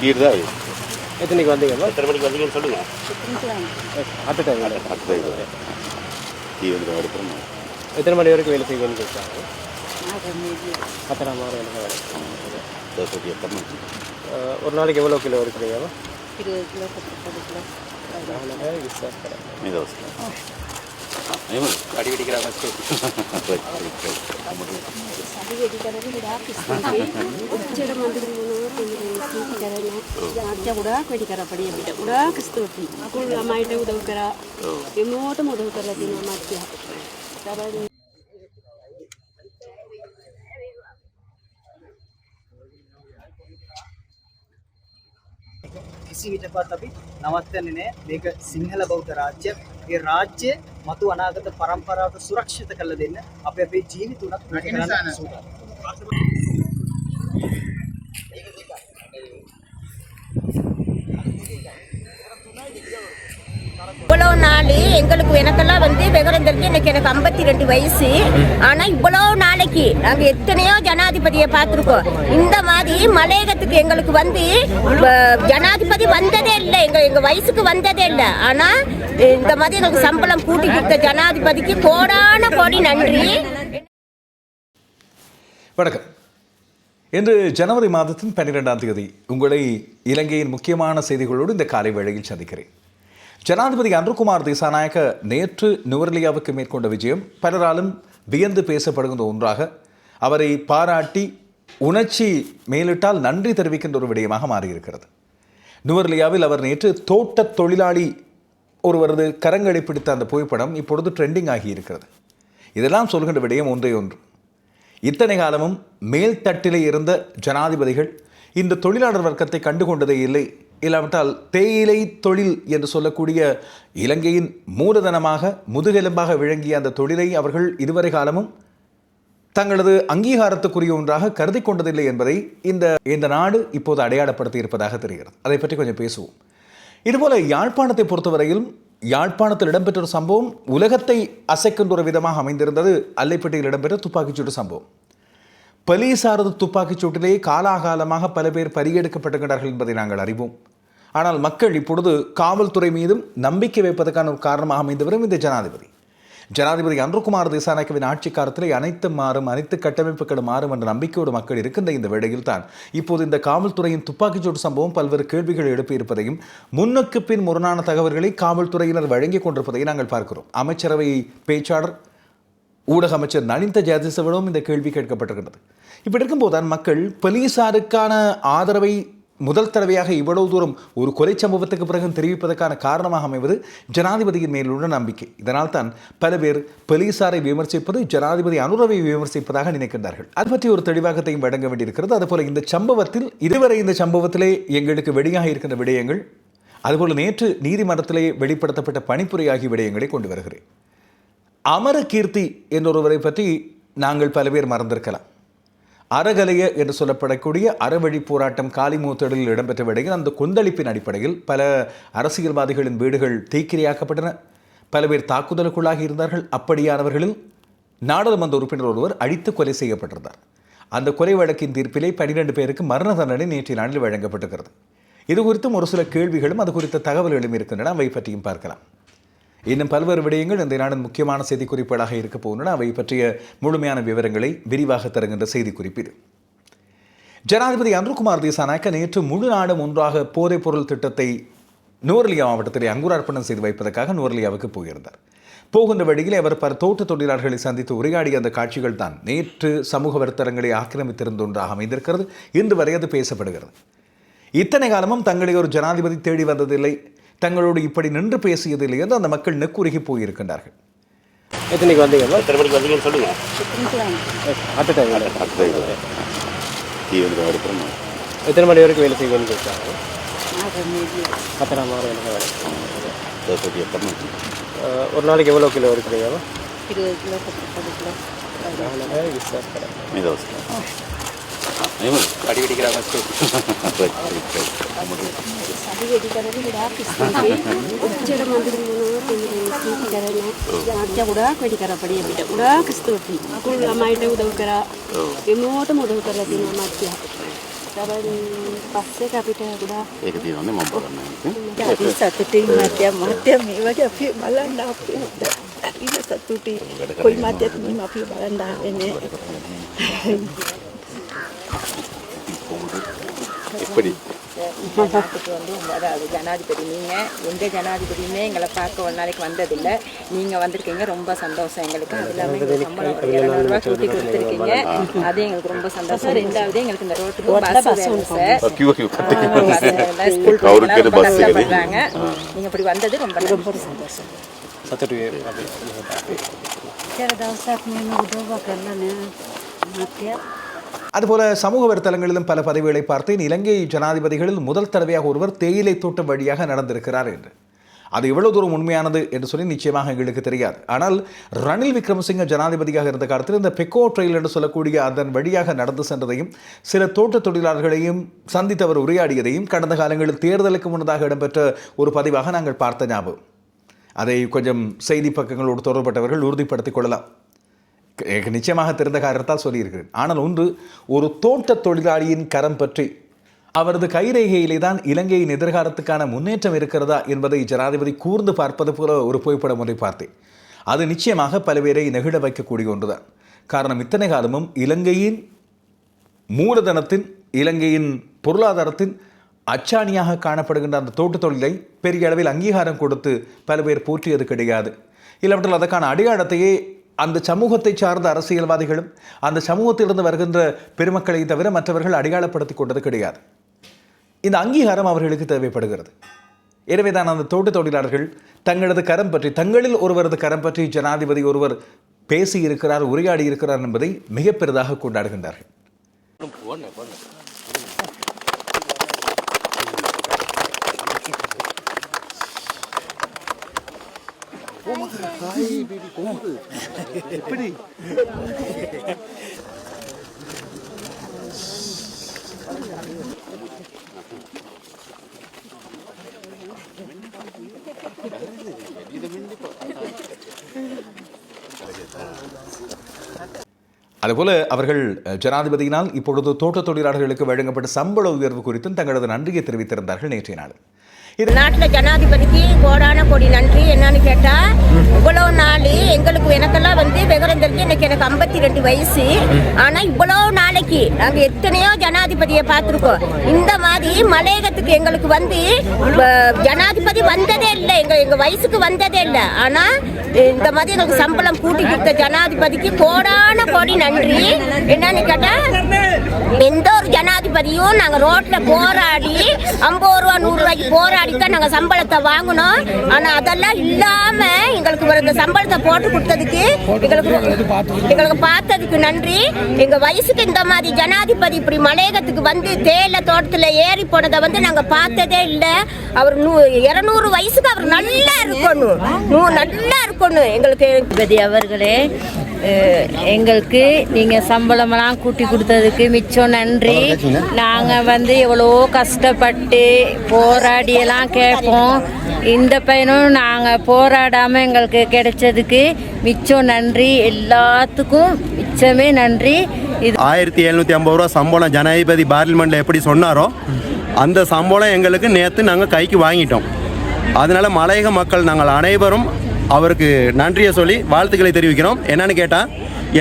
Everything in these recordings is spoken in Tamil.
கீர் தான் எத்தனைக்கு வந்தீங்கம்மா எத்தனை மணிக்கு வந்தீங்கன்னு சொல்லுங்க. அட்ட டைம் அடுத்த இது டீ வந்து எடுக்கிறோம் எத்தனை மணி வரைக்கும் வேலை செய்வீங்கன்னு கேட்குறாங்க பத்தரை மாதம் எனக்கு வேலை? அஹ், ஒரு நாளைக்கு எவ்வளோ கிலோ இருக்கிறீங்கம்மா இருபது கிலோ முப்பது கிலோ. மீ కూడా పెడికరా పడి బిడ్డ కూడా కిస్తూ ఇప్పుడు అమ్మాయిటే ఉదవుకరా किसी भी तभी नमस्ते निने एक सिंहल बौद्ध राज्य ये राज्य නවත්තන්නේ නෑ මේක සිංහල බෞද්ධ රාජ්‍යයක් ඒ රාජ්‍ය මතු අනාගත පරම්පරාවට සුරක්ෂිත කළ දෙන්න අප අපේ ජීවිතුනත් කරන්න සූදානම්. இவ்வளவு நாள் எங்களுக்கு எனக்கெல்லாம் வந்து விவரம் தெரிஞ்சு இன்னைக்கு எனக்கு ஐம்பத்தி ரெண்டு வயசு ஆனா இவ்வளவு நாளைக்கு நாங்க எத்தனையோ ஜனாதிபதியை பார்த்துருக்கோம் இந்த மாதிரி மலையகத்துக்கு எங்களுக்கு வந்து வ- ஜனாதிபதி வந்ததே இல்லை எங்க எங்க வயசுக்கு வந்ததே இல்லை ஆனா இந்த மாதிரி எங்களுக்கு சம்பளம் கூட்டி கொடுத்த ஜனாதிபதிக்கு கோடான கோடி நன்றி. வணக்கம். இன்று ஜனவரி மாதத்தின் பன்னிரெண்டாம் தேதி உங்களை இலங்கையின் முக்கியமான செய்திகளோடு இந்த காலை வேளையில் சந்திக்கிறேன். ஜனாதிபதி அன்ருகுமார் திசாநாயக்க நேற்று நுவரலியாவுக்கு மேற்கொண்ட விஜயம் பலராலும் வியந்து பேசப்படுகின்ற ஒன்றாக அவரை பாராட்டி உணர்ச்சி மேலிட்டால் நன்றி தெரிவிக்கின்ற ஒரு விடயமாக மாறியிருக்கிறது. நுவர்லியாவில் அவர் நேற்று தோட்ட தொழிலாளி ஒருவரது கரங்களை பிடித்த அந்த புகைப்படம் இப்பொழுது ட்ரெண்டிங் ஆகியிருக்கிறது. இதெல்லாம் சொல்கின்ற விடயம் ஒன்றே ஒன்று. இத்தனை காலமும் மேல்தட்டிலே இருந்த ஜனாதிபதிகள் இந்த தொழிலாளர் வர்க்கத்தை கண்டுகொண்டதே இல்லை. இல்லாவிட்டால் தேயிலை தொழில் என்று சொல்லக்கூடிய இலங்கையின் மூலதனமாக முதுகெலும்பாக விளங்கிய அந்த தொழிலை அவர்கள் இதுவரை காலமும் தங்களது அங்கீகாரத்துக்குரிய ஒன்றாக கருதி கொண்டதில்லை என்பதை இந்த இந்த நாடு இப்போது அடையாளப்படுத்தி இருப்பதாக தெரிகிறது. அதை பற்றி கொஞ்சம் பேசுவோம். இதுபோல யாழ்ப்பாணத்தை பொறுத்தவரையிலும் யாழ்ப்பாணத்தில் இடம்பெற்ற ஒரு சம்பவம் உலகத்தை அசைக்கின்ற ஒரு விதமாக அமைந்திருந்தது. அல்லைப்பட்டியில் இடம்பெற்ற துப்பாக்கிச்சூடு சம்பவம். பலிசாரது துப்பாக்கிச் சூட்டிலே காலாகாலமாக பல பேர் பறியெடுக்கப்பட்டுகிறார்கள் என்பதை நாங்கள் அறிவோம். ஆனால் மக்கள் இப்பொழுது காவல்துறை மீதும் நம்பிக்கை வைப்பதற்கான ஒரு காரணமாக அமைந்தவரும் இந்த ஜனாதிபதி. ஜனாதிபதி அன்ருகுமார் திசாநாயக்கவின் ஆட்சி காலத்தில் அனைத்து மாறும் அனைத்து கட்டமைப்புகளும் மாறும் என்ற நம்பிக்கையோடு மக்கள் இருக்கின்ற இந்த வேளையில் தான். இப்போது இந்த காவல்துறையின் துப்பாக்கிச்சூடு சம்பவம் பல்வேறு கேள்விகள் எழுப்பியிருப்பதையும் முன்னுக்கு பின் முரணான தகவல்களை காவல்துறையினர் வழங்கிக் கொண்டிருப்பதையும் நாங்கள் பார்க்கிறோம். அமைச்சரவை பேச்சாளர் ஊடக அமைச்சர் நளிந்த ஜெயதிசவிடம் இந்த கேள்வி கேட்கப்பட்டிருக்கிறது இப்படி இருக்கும்போதுதான் மக்கள் போலீசாருக்கான ஆதரவை முதல் தடவையாக இவ்வளவு தூரம் ஒரு கொலை சம்பவத்துக்கு பிறகு தெரிவிப்பதற்கான காரணமாக அமைவது ஜனாதிபதியின் மேலுள்ள நம்பிக்கை. இதனால் தான் பல பேர் போலீசாரை விமர்சிப்பது ஜனாதிபதி அனுரவை விமர்சிப்பதாக நினைக்கின்றார்கள். அது பற்றி ஒரு தெளிவாகத்தையும் வழங்க வேண்டியிருக்கிறது. அதுபோல இந்த சம்பவத்தில் இதுவரை இந்த சம்பவத்திலே எங்களுக்கு வெளியாக இருக்கின்ற விடயங்கள் அதுபோல நேற்று நீதிமன்றத்திலே வெளிப்படுத்தப்பட்ட பணிப்புரை ஆகிய விடயங்களை கொண்டு வருகிறேன். அமர கீர்த்தி என்றொருவரை பற்றி நாங்கள் பல பேர் மறந்திருக்கலாம். அறகலைய என்று சொல்லப்படக்கூடிய அறவழி போராட்டம் காளிமூத்தடலில் இடம்பெற்ற விடையில் அந்த கொந்தளிப்பின் அடிப்படையில் பல அரசியல்வாதிகளின் வீடுகள் தீக்கிரையாக்கப்பட்டன பல பேர் தாக்குதலுக்குள்ளாகி இருந்தார்கள். அப்படியானவர்களில் நாடாளுமன்ற உறுப்பினர் ஒருவர் அழித்து கொலை செய்யப்பட்டிருந்தார். அந்த கொலை வழக்கின் தீர்ப்பிலே பனிரெண்டு பேருக்கு மரண தண்டனை நேற்றைய நாளில் வழங்கப்பட்டிருக்கிறது. இது குறித்தும் ஒரு சில கேள்விகளும் அது குறித்த தகவல்களும் இருக்கின்றன. அவை பற்றியும் பார்க்கலாம். இன்னும் பல்வேறு விடயங்கள் இந்த நாளின் முக்கியமான செய்திக்குறிப்புகளாக இருக்க போகின்றன. அவை பற்றிய முழுமையான விவரங்களை விரிவாக தருகின்ற செய்திக்குறிப்பு இது. ஜனாதிபதி அன்ருகுமார் திசாநாயக்க நேற்று முழு நாடும் ஒன்றாக போதைப் பொருள் திட்டத்தை நுவர்லியா மாவட்டத்திலே அங்குரார்ப்பணம் செய்து வைப்பதற்காக நுவர்லியாவுக்கு போயிருந்தார். போகின்ற வழியில் அவர் பல தோட்ட தொழிலாளர்களை சந்தித்து உரையாடிய அந்த காட்சிகள் தான் நேற்று சமூக வர்த்தகங்களை ஆக்கிரமித்திருந்த ஒன்றாக அமைந்திருக்கிறது. இன்று வரை அது பேசப்படுகிறது. இத்தனை காலமும் தங்களை ஒரு ஜனாதிபதி தேடி வந்ததில்லை. தங்களோடு இப்படி நின்று பேசியதில்லை என்று அந்த மக்கள் நெக்குருகி போயிருக்கின்றார்கள். எத்தனைக்கு வந்தீங்கம்மா எத்தனை மணிக்கு வந்தீங்கன்னு சொல்லுங்க. அட்ட டைம் அடுத்த இது டீ வந்து எடுக்கிறோம் எத்தனை மணி வரைக்கும் வேலை செய்வீங்கன்னு கேட்குறாங்க பத்தரை மாதம் எனக்கு வேலை ஒரு நாளைக்கு எவ்வளோ கிலோ இருக்கிறீங்கம்மா இருபது கிலோ முப்பது கிலோ. අඩි වැඩි කරා මස්තු. අඩි වැඩි කරගෙන ගොඩාක් ස්තුතියි. ඔච්චර මන්දිර මොනවා තේරෙන්නේ කරන්නේ. යාත්‍ය ගොඩාක් වැඩි කරා පඩිය අපිට. ගොඩාක් ස්තුතියි. අකුල් ළමයිට උදව් කරා. එමෝටම උදව් කරලා තියෙනවා මච්චියා. පස්සේ අපිට ගොඩා ඒක තියෙනවානේ මම බලන්න අපි සතුටින් මාත්‍ය මාත්‍ය මේ වගේ අපි බලන්න අපි ඉන්න සතුටින් කොයි මාත්‍යත් මේ අපි බලන්න ආවේ නෑ எப்படி நாட்டுக்கு வந்து அதாவது ஜனாதிபதி நீங்கள் எந்த ஜனாதிபதியுமே எங்களை பார்க்க ஒரு நாளைக்கு வந்ததில்லை. நீங்கள் வந்திருக்கீங்க ரொம்ப சந்தோஷம் எங்களுக்கு. அது இல்லாமல் சம்பளம் கூட்டி கொடுத்துருக்கீங்க. அது எங்களுக்கு ரொம்ப சந்தோஷம். ரெண்டாவது எங்களுக்கு இந்த ரோட்டுக்கு பஸ் வேணும் நீங்கள் இப்படி வந்தது ரொம்ப ரொம்ப சந்தோஷம். ಸರ್ ನಾವು ಉದ್ಯೋಗ அதுபோல சமூக வலைத்தளங்களிலும் பல பதிவுகளை பார்த்தேன் இலங்கை ஜனாதிபதிகளில் முதல் தடவையாக ஒருவர் தேயிலை தோட்டம் வழியாக நடந்திருக்கிறார் என்று. அது எவ்வளவு தூரம் உண்மையானது என்று சொல்லி நிச்சயமாக எங்களுக்கு தெரியாது. ஆனால் ரணில் விக்ரமசிங்க ஜனாதிபதியாக இருந்த காலத்தில் இந்த பெக்கோ ட்ரெயில் என்று சொல்லக்கூடிய அதன் வழியாக நடந்து சென்றதையும் சில தோட்ட தொழிலாளர்களையும் சந்தித்தவர் உரையாடியதையும் கடந்த காலங்களில் தேர்தலுக்கு முன்னதாக இடம்பெற்ற ஒரு பதிவாக நாங்கள் பார்த்த ஞாபகம். அதை கொஞ்சம் செய்தி பக்கங்களோடு தொடர்பட்டவர்கள் உறுதிப்படுத்திக் கொள்ளலாம். நிச்சயமாக தெரிந்த காரணத்தால் சொல்லியிருக்கிறேன். ஆனால் ஒன்று ஒரு தோட்ட தொழிலாளியின் கரம் பற்றி. அவரது கைரேகையிலே தான் இலங்கையின் எதிர்காலத்துக்கான முன்னேற்றம் இருக்கிறதா என்பதை ஜனாதிபதி கூர்ந்து பார்ப்பது போல ஒரு புகைப்படம் ஒன்றை பார்த்தேன். அது நிச்சயமாக பலவேரை நெகிழ வைக்கக்கூடிய ஒன்றுதான். காரணம் இத்தனை காலமும் இலங்கையின் மூலதனத்தின் இலங்கையின் பொருளாதாரத்தின் அச்சாணியாக காணப்படுகின்ற அந்த தோட்டத் தொழிலை பெரிய அளவில் அங்கீகாரம் கொடுத்து பல பேர் போற்றியது கிடையாது. இல்லாவற்றில் அதற்கான அடையாளத்தையே அந்த சமூகத்தை சார்ந்த அரசியல்வாதிகளும் அந்த சமூகத்திலிருந்து வருகின்ற பெருமக்களை தவிர மற்றவர்கள் அடையாளப்படுத்தி கொண்டது கிடையாது. இந்த அங்கீகாரம் அவர்களுக்கு தேவைப்படுகிறது. எனவே தான் அந்த தோட்ட தொழிலாளர்கள் தங்களது கரம் பற்றி தங்களில் ஒருவரது கரம் பற்றி ஜனாதிபதி ஒருவர் பேசி இருக்கிறார் உரையாடி இருக்கிறார் என்பதை மிக பெரிதாக கொண்டாடுகின்றார்கள் அதுபோல அவர்கள் ஜனாதிபதியினால் இப்பொழுது தோட்ட தொழிலாளர்களுக்கு வழங்கப்பட்ட சம்பள உயர்வு குறித்தும் தங்களது நன்றியை தெரிவித்திருந்தார்கள் நேற்றைய நாள். இது நாட்டில் ஜனாதிபதிக்கு கோடான கோடி நன்றி. என்னன்னு கேட்டா இவ்வளவு நாள் எங்களுக்கு எனக்கெல்லாம் வந்து விவரம் தெரிஞ்சு எனக்கு எனக்கு ஐம்பத்தி ரெண்டு வயசு. ஆனா இவ்வளவு நாளைக்கு நாங்க எத்தனையோ ஜனாதிபதியை பார்த்துருக்கோம். இந்த மாதிரி மலையகத்துக்கு எங்களுக்கு வந்து ஜனாதிபதி வந்ததே இல்லை. எங்க எங்க வயசுக்கு வந்ததே இல்லை. ஆனா இந்த மாதிரி எங்களுக்கு சம்பளம் கூட்டி கொடுத்த ஜனாதிபதிக்கு கோடான கோடி நன்றி. என்னன்னு கேட்டா எந்த ஒரு ஜனாதிபதியும் நாங்க ரோட்ல போராடி ஐம்பது ரூபா நூறு ரூபாய்க்கு போராடி தான் நாங்க சம்பளத்தை வாங்கினோம். ஆனா அதெல்லாம் இல்லாம எங்களுக்கு ஒரு இந்த சம்பளத்தை போட்டு கொடுத்ததுக்கு எங்களுக்கு எங்களுக்கு பார்த்ததுக்கு நன்றி. எங்க வயசுக்கு இந்த மாதிரி ஜனாதிபதி இப்படி மலையகத்துக்கு வந்து தேயிலை தோட்டத்துல ஏறி போனதை வந்து நாங்க பார்த்ததே இல்லை. அவர் நூ இருநூறு வயசுக்கு அவர் நல்லா இருக்கணும். நூ- நல்லா இருக்கணும். எங்களுக்கு அவர்களே எங்களுக்கு நீங்கள் சம்பளமெல்லாம் கூட்டி கொடுத்ததுக்கு மிச்சம் நன்றி. நாங்கள் வந்து எவ்வளோ கஷ்டப்பட்டு போராடியெல்லாம் கேட்போம். இந்த பையனும் நாங்கள் போராடாமல் எங்களுக்கு கிடைச்சதுக்கு மிச்சம் நன்றி. எல்லாத்துக்கும் மிச்சமே நன்றி. இது ஆயிரத்தி எழுநூற்றி ஐம்பது ரூபா சம்பளம் ஜனாதிபதி பார்லிமெண்ட்டில் எப்படி சொன்னாரோ அந்த சம்பளம் எங்களுக்கு நேற்று நாங்கள் கைக்கு வாங்கிட்டோம். அதனால் மலையக மக்கள் நாங்கள் அனைவரும் அவருக்கு நன்றியை சொல்லி வாழ்த்துக்களை தெரிவிக்கிறோம். என்னன்னு கேட்டால்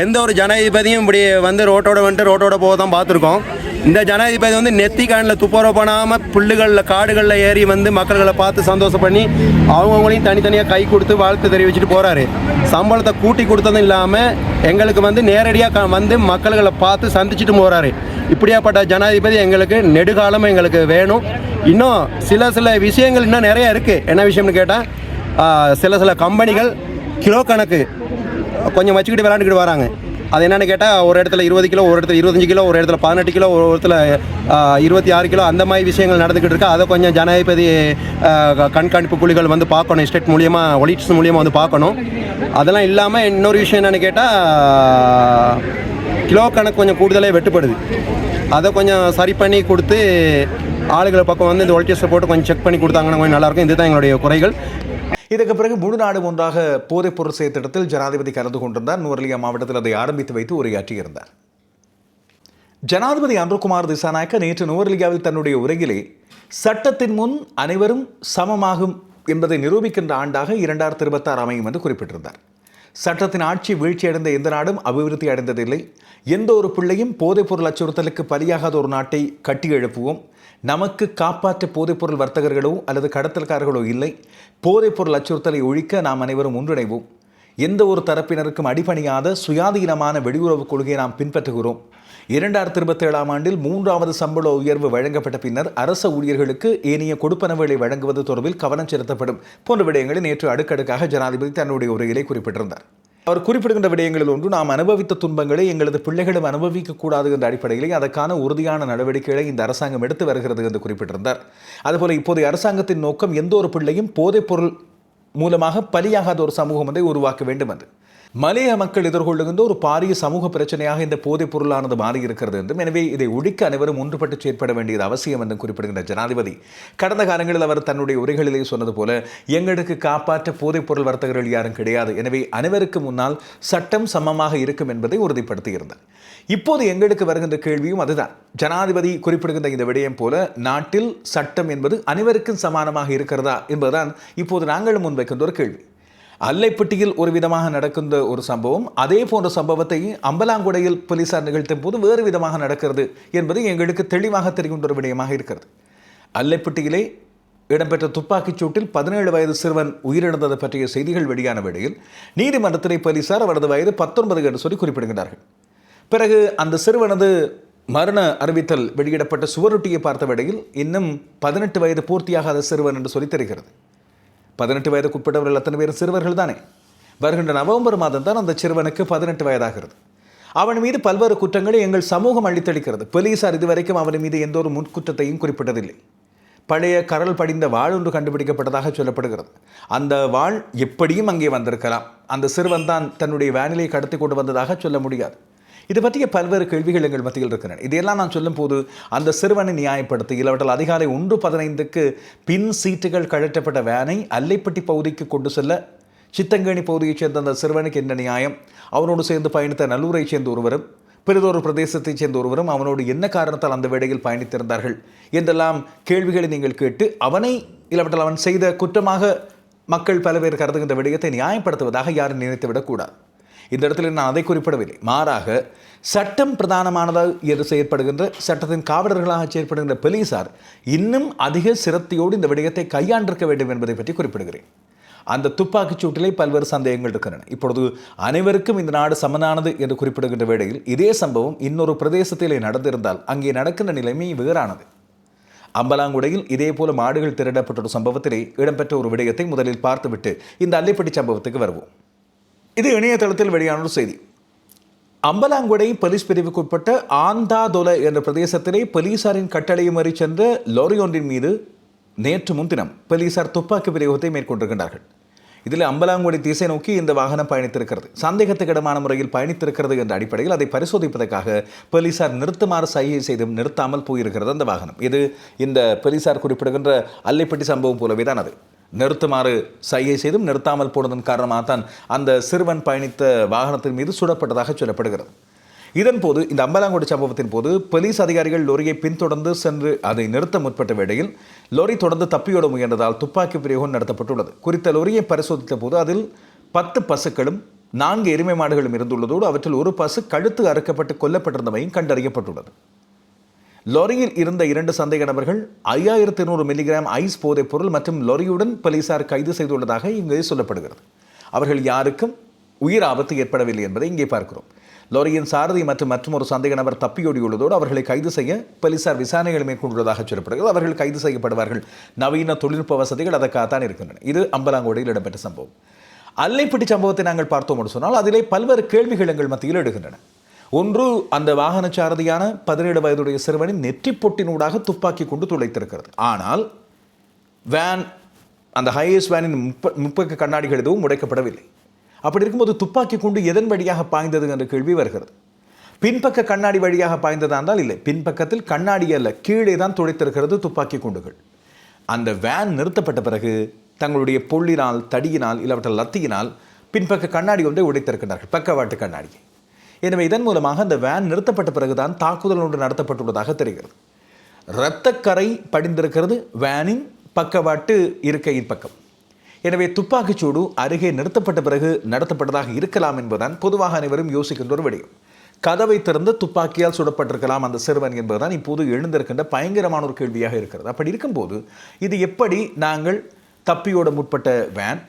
எந்த ஒரு ஜனாதிபதியும் இப்படி வந்து ரோட்டோட வந்துட்டு ரோட்டோட போக தான் பார்த்துருக்கோம். இந்த ஜனாதிபதி வந்து நெத்தி காணில் துப்புரவு பண்ணாமல் புல்லுகளில் காடுகளில் ஏறி வந்து மக்கள்களை பார்த்து சந்தோஷம் பண்ணி அவங்கவுங்களையும் தனித்தனியாக கை கொடுத்து வாழ்த்து தெரிவிச்சுட்டு போகிறாரு சம்பளத்தை கூட்டி கொடுத்ததும் இல்லாமல் எங்களுக்கு வந்து நேரடியாக வந்து மக்கள்களை பார்த்து சந்திச்சுட்டு போகிறாரு இப்படியாப்பட்ட ஜனாதிபதி எங்களுக்கு நெடுகாலம் எங்களுக்கு வேணும். இன்னும் சில சில விஷயங்கள் இன்னும் நிறைய இருக்குது என்ன விஷயம்னு கேட்டால் சில சில கம்பெனிகள் கிலோ கணக்கு கொஞ்சம் வச்சுக்கிட்டு விளாண்டுக்கிட்டு வராங்க. அது என்னென்னு கேட்டால் ஒரு இடத்துல இருபது கிலோ ஒரு இடத்துல இருபத்தஞ்சு கிலோ ஒரு இடத்துல பதினெட்டு கிலோ ஒரு இடத்துல இருபத்தி ஆறு கிலோ அந்த மாதிரி விஷயங்கள் நடந்துக்கிட்டு இருக்கு. அதை கொஞ்சம் ஜனாதிபதி க- கண்காணிப்பு புலிகள் வந்து பார்க்கணும். ஸ்டேட் மூலியமாக ஒலிட்ஸ் மூலியமாக வந்து பார்க்கணும். அதெல்லாம் இல்லாமல் இன்னொரு விஷயம் என்னென்னு கேட்டால் கிலோ கணக்கு கொஞ்சம் கூடுதலே வெட்டுப்படுது. அதை கொஞ்சம் சரி பண்ணி கொடுத்து ஆளுகளை பக்கம் வந்து இந்த ஒலிட்டியஸை போட்டு கொஞ்சம் செக் பண்ணி கொடுத்தாங்கன்னா கொஞ்சம் நல்லாயிருக்கும் இதுதான் எங்களுடைய குறைகள். இதற்கு பிறகு முழு நாடு ஒன்றாக போதைப்பொருள் செயற்திட்டத்தில் ஜனாதிபதி கலந்து கொண்டிருந்தார். நுவரலியா மாவட்டத்தில் அதை ஆரம்பித்து வைத்து உரையாற்றியிருந்தார். ஜனாதிபதி அன்ருகுமார் திசாநாயக்க நேற்று நுவரலியாவில் தன்னுடைய உரையிலே சட்டத்தின் முன் அனைவரும் சமமாகும் என்பதை நிரூபிக்கின்ற ஆண்டாக இரண்டாயிரத்தி இருபத்தாறு அமையும் என்று குறிப்பிட்டிருந்தார். சட்டத்தின் ஆட்சி வீழ்ச்சியடைந்த எந்த நாடும் அபிவிருத்தி அடைந்ததில்லை. எந்த ஒரு பிள்ளையும் போதைப்பொருள் அச்சுறுத்தலுக்கு பலியாகாத ஒரு நாட்டை கட்டி எழுப்புவோம். நமக்கு காப்பாற்ற போதைப்பொருள் வர்த்தகர்களோ அல்லது கடத்தல்காரர்களோ இல்லை. போதைப்பொருள் அச்சுறுத்தலை ஒழிக்க நாம் அனைவரும் ஒன்றிணைவோம். எந்த ஒரு தரப்பினருக்கும் அடிபணியாத சுயாதீனமான வெளியுறவு கொள்கையை நாம் பின்பற்றுகிறோம். இரண்டாயிரத்தி இருபத்தி ஏழாம் ஆண்டில் மூன்றாவது சம்பள உயர்வு வழங்கப்பட்ட பின்னர் அரச ஊழியர்களுக்கு ஏனைய கொடுப்பனவுகளை வழங்குவது தொடர்பில் கவனம் செலுத்தப்படும் போன்ற விடயங்களை நேற்று அடுக்கடுக்காக ஜனாதிபதி தன்னுடைய உரையிலே குறிப்பிட்டிருந்தார். அவர் குறிப்பிடுகின்ற விடயங்களில் ஒன்று நாம் அனுபவித்த துன்பங்களை எங்களது பிள்ளைகளும் அனுபவிக்க கூடாது என்ற அடிப்படையிலே அதற்கான உறுதியான நடவடிக்கைகளை இந்த அரசாங்கம் எடுத்து வருகிறது என்று குறிப்பிட்டிருந்தார். அதுபோல இப்போதைய அரசாங்கத்தின் நோக்கம் எந்த ஒரு பிள்ளையும் போதைப்பொருள் மூலமாக பலியாகாத ஒரு சமூகம் ஒன்றை உருவாக்க வேண்டும் என்று. மலைய மக்கள் எதிர்கொள்ளுகின்ற ஒரு பாரிய சமூக பிரச்சனையாக இந்த போதைப் பொருளானது மாறியிருக்கிறது என்றும் எனவே இதை ஒழிக்க அனைவரும் ஒன்றுபட்டு செயற்பட வேண்டியது அவசியம் என்றும் குறிப்பிடுகின்ற ஜனாதிபதி. கடந்த காலங்களில் அவர் தன்னுடைய உரைகளிலே சொன்னது போல எங்களுக்கு காப்பாற்ற போதைப் பொருள் வர்த்தகர்கள் யாரும் கிடையாது. எனவே அனைவருக்கு முன்னால் சட்டம் சமமாக இருக்கும் என்பதை உறுதிப்படுத்தியிருந்தார். இப்போது எங்களுக்கு வருகின்ற கேள்வியும் அதுதான். ஜனாதிபதி குறிப்பிடுகின்ற இந்த விடயம் போல நாட்டில் சட்டம் என்பது அனைவருக்கும் சமானமாக இருக்கிறதா என்பதுதான் இப்போது நாங்களும் முன்வைக்கின்ற ஒரு கேள்வி. அல்லைப்பட்டியில் ஒரு விதமாக நடக்கின்ற ஒரு சம்பவம். அதே போன்ற சம்பவத்தை அம்பலாங்குடையில் போலீசார் நிகழ்த்தும் போது வேறு விதமாக நடக்கிறது என்பது எங்களுக்கு தெளிவாக தெரிகின்ற ஒரு விடயமாக இருக்கிறது. அல்லைப்பட்டியிலே இடம்பெற்ற துப்பாக்கிச் சூட்டில் பதினேழு வயது சிறுவன் உயிரிழந்தது பற்றிய செய்திகள் வெளியான வேளையில் நீதிமன்றத்திலே போலீசார் அவரது வயது பத்தொன்பது என்று சொல்லி குறிப்பிடுகின்றார்கள். பிறகு அந்த சிறுவனது மரண அறிவித்தல் வெளியிடப்பட்ட சுவரொட்டியை பார்த்த வேளையில் இன்னும் பதினெட்டு வயது பூர்த்தியாகாத சிறுவன் என்று சொல்லி தெரிகிறது. பதினெட்டு வயதுக்குட்பட்டவர்கள் அத்தனை பேரும் சிறுவர்கள் தானே? வருகின்ற நவம்பர் மாதம் தான் அந்த சிறுவனுக்கு பதினெட்டு வயதாகிறது. அவன் மீது பல்வேறு குற்றங்களை எங்கள் சமூகம் அளித்தளிக்கிறது போலீசார் இதுவரைக்கும் அவன் மீது எந்த ஒரு முன்குற்றத்தையும் குறிப்பிட்டதில்லை. பழைய கரல் படிந்த வாள் ஒன்று கண்டுபிடிக்கப்பட்டதாக சொல்லப்படுகிறது. அந்த வாள் எப்படியும் அங்கே வந்திருக்கலாம். அந்த சிறுவன் தான் தன்னுடைய வேனிலை கடத்தி கொண்டு வந்ததாக சொல்ல முடியாது. இது பற்றிய பல்வேறு கேள்விகள் எங்கள் மத்தியில் இருக்கின்றன. இதையெல்லாம் நான் சொல்லும் போது அந்த சிறுவனை நியாயப்படுத்தி இல்லாவற்றால் அதிகாலை ஒன்று பதினைந்துக்கு பின் சீட்டுகள் கழற்றப்பட்ட வேனை அல்லைப்பட்டி பகுதிக்கு கொண்டு செல்ல சித்தங்கேணி பகுதியைச் சேர்ந்த அந்த சிறுவனுக்கு என்ன நியாயம்? அவனோடு சேர்ந்து பயணித்த நல்லூரைச் சேர்ந்த ஒருவரும் பிறிதொரு பிரதேசத்தைச் சேர்ந்த ஒருவரும் அவனோடு என்ன காரணத்தால் அந்த வேடையில் பயணித்திருந்தார்கள்? என்றெல்லாம் கேள்விகளை நீங்கள் கேட்டு அவனை இல்லாவற்றால் அவன் செய்த குற்றமாக மக்கள் பல பேர் கருதுகின்ற விடயத்தை நியாயப்படுத்துவதாக யாரும் நினைத்துவிடக்கூடாது. இந்த இடத்துல நான் அதை குறிப்பிடவில்லை. மாறாக சட்டம் பிரதானமானதாக என்று செயற்படுகின்ற சட்டத்தின் காவலர்களாக செயற்படுகின்ற போலீசார் இன்னும் அதிக சிரத்தையோடு இந்த விடயத்தை கையாண்டிருக்க வேண்டும் என்பதை பற்றி குறிப்பிடுகிறேன். அந்த துப்பாக்கிச் சூட்டிலே பல்வேறு சந்தேகங்கள் இருக்கின்றன. இப்பொழுது அனைவருக்கும் இந்த நாடு சமனானது என்று குறிப்பிடுகின்ற வேளையில் இதே சம்பவம் இன்னொரு பிரதேசத்திலே நடந்திருந்தால் அங்கே நடக்கின்ற நிலைமை வேறானது. அம்பலாங்குடையில் இதே போல மாடுகள் திருடப்பட்ட ஒரு சம்பவத்திலே இடம்பெற்ற ஒரு விடயத்தை முதலில் பார்த்துவிட்டு இந்த அல்லைப்பட்டி சம்பவத்துக்கு வருவோம். இது இணையதளத்தில் வெளியான ஒரு செய்தி. அம்பலாங்குடை போலீஸ் பிரிவுக்குட்பட்ட ஆந்தாதொல என்ற பிரதேசத்திலே போலீசாரின் கட்டளையை மறி சென்ற லாரி ஒன்றின் மீது நேற்று முன்தினம் போலீசார் துப்பாக்கி பிரயோகத்தை மேற்கொண்டிருக்கின்றார்கள். இதில் அம்பலாங்குடி திசை நோக்கி இந்த வாகனம் பயணித்திருக்கிறது. சந்தேகத்துக்கிடமான முறையில் பயணித்திருக்கிறது என்ற அடிப்படையில் அதை பரிசோதிப்பதற்காக போலீசார் நிறுத்துமாறு சைகை செய்தும் நிறுத்தாமல் போயிருக்கிறது அந்த வாகனம். இது இந்த போலீசார் குறிப்பிடுகின்ற அல்லைப்பட்டி சம்பவம் போலவே தான் அது. நிறுத்துமாறு சைகை செய்தும் நிறுத்தாமல் போனதன் காரணமாக தான் அந்த சிறுவன் பயணித்த வாகனத்தின் மீது சுடப்பட்டதாக சொல்லப்படுகிறது. இதன்போது இந்த அம்பலாங்குடி சம்பவத்தின் போது போலீஸ் அதிகாரிகள் லொரியை பின்தொடர்ந்து சென்று அதை நிறுத்த முற்பட்ட வேளையில் லொரி தொடர்ந்து தப்பியோட முயன்றதால் துப்பாக்கி பிரயோகம் நடத்தப்பட்டுள்ளது. குறித்த லோரியை பரிசோதித்த போது அதில் பத்து பசுக்களும் நான்கு எருமை மாடுகளும் இருந்துள்ளதோடு அவற்றில் ஒரு பசு கழுத்து அறுக்கப்பட்டு கொல்லப்பட்டிருந்தமையும் கண்டறியப்பட்டுள்ளது. லொரியில் இருந்த இரண்டு சந்தேக நபர்கள் ஐயாயிரத்தி நூறு மில்லிகிராம் ஐஸ் போதைப் பொருள் மற்றும் லொரியுடன் போலீசார் கைது செய்துள்ளதாக இங்கே சொல்லப்படுகிறது. அவர்கள் யாருக்கும் உயிர் ஆபத்து ஏற்படவில்லை என்பதை இங்கே பார்க்கிறோம். லொரியின் சாரதி மற்றும் மற்றொரு சந்தேக நபர் தப்பியோடியுள்ளதோடு அவர்களை கைது செய்ய போலீசார் விசாரணைகள் மேற்கொண்டுள்ளதாக சொல்லப்படுகிறது. அவர்கள் கைது செய்யப்படுவார்கள். நவீன தொழில்நுட்ப வசதிகள் அதற்காகத்தான் இருக்கின்றன. இது அம்பலாங்கோடையில் இடம்பெற்ற சம்பவம். அல்லைப்பட்டி சம்பவத்தை நாங்கள் பார்த்தோம் என்று சொன்னால் அதிலே பல்வேறு கேள்விகள் எங்கள் மத்தியில் எடுக்கின்றன ஒன்று அந்த வாகன சாரதியான பதினேழு வயதுடைய சிறுவனின் நெற்றி பொட்டினூடாக துப்பாக்கி கொண்டு துளைத்திருக்கிறது. ஆனால் வேன் அந்த ஹையஸ் வேனின் முப்ப முப்பக்க கண்ணாடிகள் எதுவும் உடைக்கப்படவில்லை. அப்படி இருக்கும்போது துப்பாக்கி கொண்டு எதன் வழியாக பாய்ந்தது என்ற கேள்வி வருகிறது. பின்பக்க கண்ணாடி வழியாக பாய்ந்ததா இருந்தால் இல்லை. பின்பக்கத்தில் கண்ணாடி அல்ல கீழே தான் துளைத்திருக்கிறது துப்பாக்கி குண்டுகள். அந்த வேன் நிறுத்தப்பட்ட பிறகு தங்களுடைய பொள்ளினால் தடியினால் இல்லாவற்ற லத்தியினால் பின்பக்க கண்ணாடி ஒன்றை உடைத்திருக்கிறார்கள் பக்கவாட்டு கண்ணாடியை. எனவே இதன் மூலமாக அந்த வேன் நிறுத்தப்பட்ட பிறகுதான் தாக்குதல் ஒன்று நடத்தப்பட்டுள்ளதாக தெரிகிறது. இரத்தக்கரை படிந்திருக்கிறது வேனின் பக்கவாட்டு இருக்கையின் பக்கம். எனவே துப்பாக்கிச்சூடு அருகே நிறுத்தப்பட்ட பிறகு நடத்தப்பட்டதாக இருக்கலாம் என்பதுதான் பொதுவாக அனைவரும் யோசிக்கின்ற ஒரு விடயம். கதவை திறந்து துப்பாக்கியால் சுடப்பட்டிருக்கலாம் அந்த சிறுவன் என்பதுதான் இப்போது எழுந்திருக்கின்ற பயங்கரமான ஒரு கேள்வியாக இருக்கிறது. அப்படி இருக்கும்போது இது எப்படி நாங்கள் தப்பியோட முற்பட்ட வேன்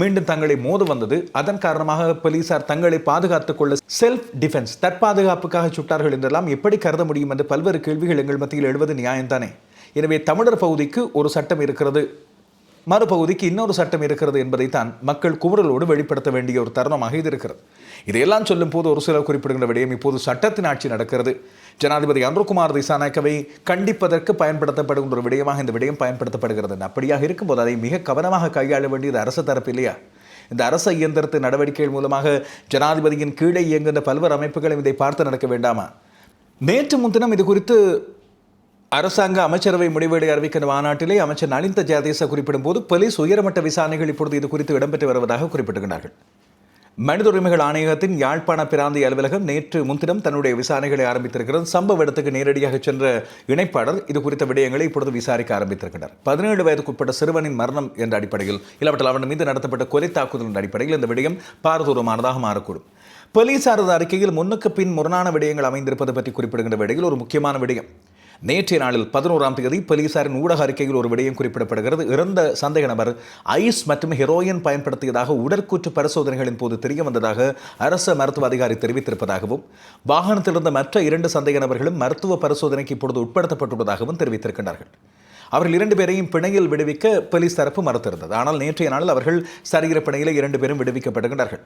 மீண்டும் தங்களை மோத வந்தது. அதன் காரணமாக போலீசார் தங்களை பாதுகாத்துக் கொள்ள செல்ஃப் டிஃபென்ஸ் தற்பாதுகாப்புக்காக சுட்டார்கள் என்றெல்லாம் எப்படி கருத முடியும் என்று பல்வேறு கேள்விகள் எங்கள் மத்தியில் எழுவது நியாயம்தானே. எனவே தமிழர் பகுதிக்கு ஒரு சட்டம் இருக்கிறது. மறுபகுதிக்கு இன்னொரு சட்டம் இருக்கிறது என்பதைத்தான் மக்கள் குமுறலோடு வெளிப்படுத்த வேண்டிய ஒரு தருணமாக இது இருக்கிறது. இதையெல்லாம் சொல்லும் போது ஒரு சிலர் குறிப்பிடுகின்ற விடயம் இப்போது சட்டத்தின் ஆட்சி நடக்கிறது. ஜனாதிபதி அன்ருகுமார் திசாநாயக்கவை கண்டிப்பதற்கு பயன்படுத்தப்படுகின்ற ஒரு விடயமாக இந்த விடயம் பயன்படுத்தப்படுகிறது அப்படியாக இருக்கும்போது அதை மிக கவனமாக கையாள வேண்டியது அரசு தரப்பு இல்லையா? இந்த அரச இயந்திரத்து நடவடிக்கைகள் மூலமாக ஜனாதிபதியின் கீழே இயங்குகின்ற பல்வேறு அமைப்புகளும் இதை பார்த்து நடக்க வேண்டாமா? நேற்று முன்தினம் இது குறித்து அரசாங்க அமைச்சரவை முடிவேடு அறிவிக்கின்ற மாநாட்டிலே அமைச்சர் நலிந்த ஜெயதேச குறிப்பிடும் போது போலீஸ் உயர்மட்ட விசாரணைகள் இப்பொழுது இது குறித்து இடம்பெற்று வருவதாக குறிப்பிடுகிறார்கள் மனித உரிமைகள் ஆணையகத்தின் யாழ்ப்பாண பிராந்திய அலுவலகம் நேற்று முன்தினம் தன்னுடைய விசாரணைகளை ஆரம்பித்திருக்கிறது. சம்பவ இடத்துக்கு நேரடியாக சென்ற இணைப்பாளர் இது குறித்த விடயங்களை இப்பொழுது விசாரிக்க ஆரம்பித்திருக்கிறார். பதினேழு வயதுக்குட்பட்ட சிறுவனின் மரணம் என்ற அடிப்படையில் இல்லாவற்றில் அவன் மீது நடத்தப்பட்ட கொலை தாக்குதலின் அடிப்படையில் இந்த விடயம் பாரதூரமானதாக மாறக்கூடும். போலீசாரது அறிக்கையில் முன்னுக்கு பின் முரணான விடயங்கள் அமைந்திருப்பது பற்றி குறிப்பிடுகின்ற விடையில் ஒரு முக்கியமான விடயம். நேற்றைய நாளில் பதினோராம் தேதி போலீசாரின் ஊடக அறிக்கையில் ஒரு விடயம் குறிப்பிடப்படுகிறது. இறந்த சந்தேக நபர் ஐஸ் மற்றும் ஹெரோயின் பயன்படுத்தியதாக உடற்கூற்று பரிசோதனைகளின் போது தெரிய வந்ததாக அரச மருத்துவ அதிகாரி தெரிவித்திருப்பதாகவும் வாகனத்தில் இருந்த மற்ற இரண்டு சந்தேக நபர்களும் மருத்துவ பரிசோதனைக்கு இப்பொழுது உட்படுத்தப்பட்டுள்ளதாகவும் தெரிவித்திருக்கின்றார்கள். அவர்கள் இரண்டு பேரையும் பிணையில் விடுவிக்க போலீஸ் தரப்பு மறுத்திருந்தது. ஆனால் நேற்றைய நாளில் அவர்கள் சரீர பிணையில் இரண்டு பேரும் விடுவிக்கப்படுகின்றார்கள்.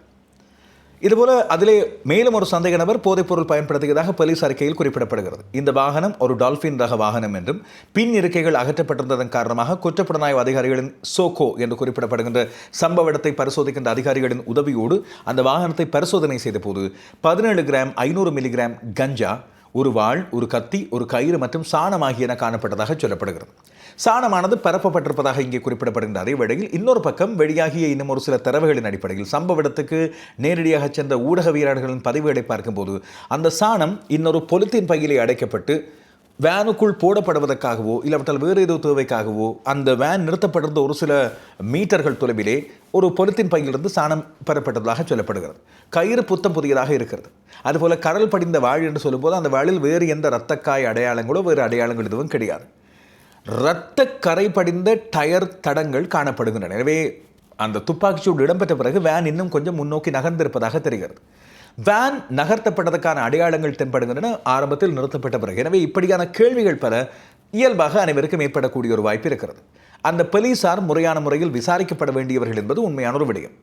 இதுபோல அதிலே மேலும் ஒரு சந்தேக நபர் போதைப்பொருள் பயன்படுத்தியதாக போலீஸ் அறிக்கையில் குறிப்பிடப்படுகிறது. இந்த வாகனம் ஒரு டால்பின் ரக வாகனம் என்றும் பின் இருக்கைகள் அகற்றப்பட்டிருந்ததன் காரணமாக குற்றப்புலனாய்வு அதிகாரிகளின் சோகோ என்று குறிப்பிடப்படுகின்ற சம்பவ இடத்தை பரிசோதிக்கின்ற அதிகாரிகளின் உதவியோடு அந்த வாகனத்தை பரிசோதனை செய்தபோது பதினேழு கிராம் ஐநூறு மில்லிகிராம் கஞ்சா ஒரு வாள் ஒரு கத்தி ஒரு கயிறு மற்றும் சாணம் ஆகியன காணப்பட்டதாக சொல்லப்படுகிறது. சாணமானது பரப்பப்பட்டிருப்பதாக இங்கே குறிப்பிடப்படுகின்ற அதே வேளையில் இன்னொரு பக்கம் வெளியாகிய இன்னும் ஒரு சில தரவுகளின் அடிப்படையில் சம்பவ இடத்துக்கு நேரடியாக சென்ற ஊடக ஊடகவியலாளர்களின் பதிவுகளை பார்க்கும்போது அந்த சாணம் இன்னொரு பொலித்தீன் பையிலே அடைக்கப்பட்டு வேனுக்குள் போடப்படுவதற்காகவோ இல்லாவிட்டால் வேறு ஏதோ தேவைக்காகவோ அந்த வேன் நிறுத்தப்பட்டிருந்த ஒரு சில மீட்டர்கள் தொலைவிலே ஒரு பொருத்தின் பையிலிருந்து சாணம் பெறப்பட்டதாக சொல்லப்படுகிறது. கயிறு புத்தம் புதியதாக இருக்கிறது. அதுபோல கடல் படிந்த வாழ் என்று சொல்லும்போது அந்த வாழில் வேறு எந்த இரத்தக்காய் அடையாளங்களோ வேறு அடையாளங்கள் எதுவும் கிடையாது. இரத்த கரை படிந்த டயர் தடங்கள் காணப்படுகின்றன. எனவே அந்த துப்பாக்கிச்சூடு இடம்பெற்ற பிறகு வேன் இன்னும் கொஞ்சம் முன்னோக்கி நகர்ந்திருப்பதாக தெரிகிறது. வேன் நகர்த்தப்பட்டதற்கான அடையாளங்கள் தென்படுகின்றன. ஆரம்பத்தில் நிறுத்தப்பட்ட பிறகு. எனவே இப்படியான கேள்விகள் பல இயல்பாக அனைவருக்கும் ஏற்படக்கூடிய ஒரு வாய்ப்பு இருக்கிறது. அந்த போலீசார் முறையான முறையில் விசாரிக்கப்பட வேண்டியவர்கள் என்பது உண்மையான ஒரு விடயம்.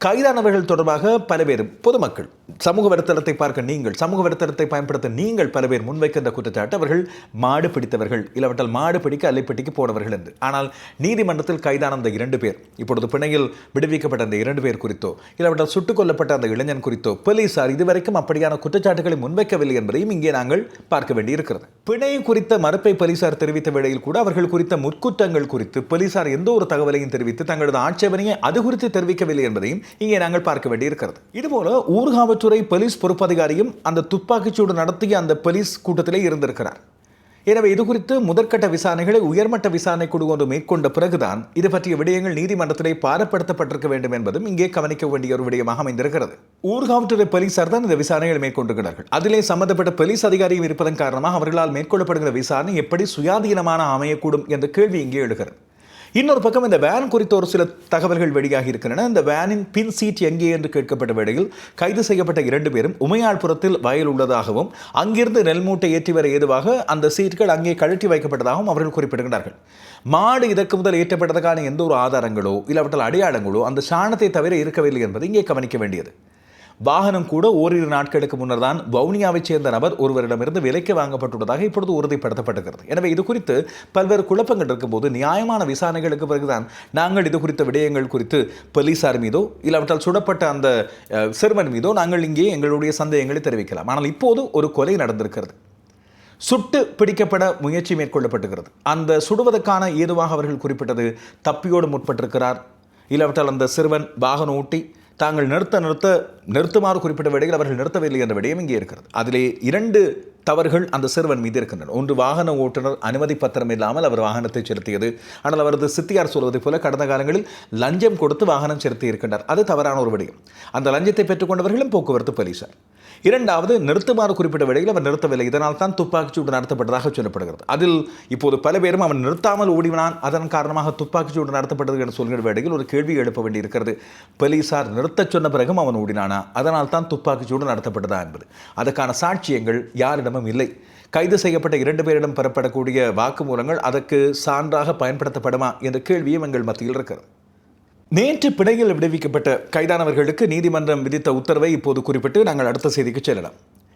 கைதானவர்கள் தொடர்பாக பல பேர் பொதுமக்கள் சமூக வலைத்தளத்தை பார்க்க நீங்கள் சமூக வலைத்தளத்தை பயன்படுத்த நீங்கள் பல பேர் முன்வைக்கின்ற குற்றச்சாட்டு அவர்கள் மாடு பிடித்தவர்கள் இல்லாவிட்டால் மாடு பிடிக்க அல்லைப்பட்டிக்கு போனவர்கள் என்று. ஆனால் நீதிமன்றத்தில் கைதான அந்த இரண்டு பேர் இப்பொழுது பிணையில் விடுவிக்கப்பட்ட அந்த இரண்டு பேர் குறித்தோ இல்லாவிட்டால் சுட்டுக் கொல்லப்பட்ட அந்த இளைஞன் குறித்தோ போலீசார் இதுவரைக்கும் அப்படியான குற்றச்சாட்டுகளை முன்வைக்கவில்லை என்பதையும் இங்கே நாங்கள் பார்க்க வேண்டியிருக்கிறது. பிணை குறித்த மறுப்பை போலீசார் தெரிவித்த வேளையில் கூட அவர்கள் குறித்த முற்குற்றங்கள் குறித்து போலீசார் எந்த ஒரு தகவலையும் தெரிவித்து தங்களது ஆட்சேபனையை அது குறித்து தெரிவிக்கவில்லை என்பதையும் இங்கே நாங்கள் பார்க்க வேண்டியிருக்கிறது. இதுபோல ஊர்காவல்துறை போலீஸ் பொறுப்பதிகாரியும் அந்த துப்பாக்கிச்சூடு நடத்திய அந்த போலீஸ் கூட்டத்திலே இருந்திருக்கிறார். எனவே இது குறித்து முதற்கட்ட விசாரணைகளை உயர்மட்ட விசாரணை குழு ஒன்று மேற்கொண்ட பிறகுதான் இது பற்றிய விடயங்கள் நீதிமன்றத்திலே பாரப்படுத்தப்பட்டிருக்க வேண்டும் என்பதும் இங்கே கவனிக்க வேண்டிய ஒரு விடயமாக அமைந்திருக்கிறது. ஊர்காவல்துறை போலீசார் தான் இந்த விசாரணைகளை மேற்கொண்டிருக்கிறார்கள். அதிலே சம்பந்தப்பட்ட போலீஸ் அதிகாரியும் இருப்பதன் காரணமாக அவர்களால் மேற்கொள்ளப்படுகிற விசாரணை எப்படி சுயாதீனமான அமையக்கூடும் என்ற கேள்வி இங்கே எழுகிறது. இன்னொரு பக்கம் இந்த வேன் குறித்த ஒரு சில தகவல்கள் வெளியாகி இருக்கின்றன. இந்த வேனின் பின் சீட் எங்கே என்று கேட்கப்பட்ட வேளையில் கைது செய்யப்பட்ட இரண்டு பேரும் உமையாள்புரத்தில் வயல் உள்ளதாகவும் அங்கிருந்து நெல் மூட்டை ஏற்றி வர ஏதுவாக அந்த சீட்கள் அங்கே கழட்டி வைக்கப்பட்டதாகவும் அவர்கள் குறிப்பிடுகிறார்கள் மாடு இதற்கு முதல் ஏற்றப்பட்டதற்கான எந்த ஒரு ஆதாரங்களோ இல்லாவிட்டால் அடையாளங்களோ அந்த சாணத்தை தவிர இருக்கவில்லை என்பது இங்கே கவனிக்க வேண்டியது. வாகனம் கூட ஓரிரு நாட்களுக்கு முன்னர் தான் வவுனியாவைச் சேர்ந்த நபர் ஒருவரிடமிருந்து விலைக்கு வாங்கப்பட்டுள்ளதாக இப்பொழுது உறுதிப்படுத்தப்பட்டிருக்கிறது. எனவே இது குறித்து பல்வேறு குழப்பங்கள் இருக்கும்போது நியாயமான விசாரணைகளுக்கு பிறகுதான் நாங்கள் இது குறித்த விடயங்கள் குறித்து போலீசார் மீதோ இல்லாவிட்டால் சுடப்பட்ட அந்த சிறுவன் மீதோ நாங்கள் இங்கே எங்களுடைய சந்தேகங்களை தெரிவிக்கலாம். ஆனால் இப்போது ஒரு கொலை நடந்திருக்கிறது. சுட்டு பிடிக்கப்பட முயற்சி மேற்கொள்ளப்பட்டுகிறது அந்த சுடுவதற்கான ஏதுவாக அவர்கள் குறிப்பிட்டது தப்பியோடு முற்பட்டிருக்கிறார். இல்லாவிட்டால் அந்த சிறுவன் வாகனம் ஓட்டி தாங்கள் நிறுத்த நிறுத்த நிறுத்துமாறு குறிப்பிட்ட வேடையில் அவர்கள் நிறுத்தவில்லை என்ற விடயம் இங்கே இருக்கிறது. அதிலே இரண்டு தவறுகள் அந்த சிறுவன் மீது இருக்கின்றன. ஒன்று வாகன ஓட்டுநர் அனுமதி பத்திரம் இல்லாமல் அவர் வாகனத்தை செலுத்தியது. ஆனால் அவரது சித்தியார் சொல்வதைப் போல கடந்த காலங்களில் லஞ்சம் கொடுத்து வாகனம் செலுத்தி இருக்கின்றார். அது தவறான ஒரு விடயம். அந்த லஞ்சத்தை பெற்றுக்கொண்டவர்களும் போக்குவரத்து போலீசார். இரண்டாவது நிறுத்துமாறு குறிப்பிட்ட வேளையில் அவர் நிறுத்தவில்லை. இதனால் தான் துப்பாக்கிச்சூடு நடத்தப்பட்டதாக சொல்லப்படுகிறது. அதில் இப்போது பல பேரும் அவன் நிறுத்தாமல் ஓடினான் அதன் காரணமாக துப்பாக்கிச்சூடு நடத்தப்பட்டது என்று சொல்கிற வேளையில் ஒரு கேள்வி எழுப்ப வேண்டியிருக்கிறது. போலீசார் நிறுத்தச் சொன்ன பிறகும் அவன் ஓடினானா? அதனால் தான் துப்பாக்கிச்சூடு நடத்தப்பட்டதா என்பது. அதற்கான சாட்சியங்கள் யாரிடமும் இல்லை. கைது செய்யப்பட்ட இரண்டு பேரிடம் பெறப்படக்கூடிய வாக்குமூலங்கள் அதற்கு சான்றாக பயன்படுத்தப்படுமா என்ற கேள்வியும் எங்கள் மத்தியில் இருக்கிறது. நேற்று பிணையில் விடுவிக்கப்பட்ட கைதானவர்களுக்கு நீதிமன்றம் விதித்த உத்தரவை இப்போது குறிப்பிட்டு நாங்கள் அடுத்த செய்திக்கு செல்லலாம்.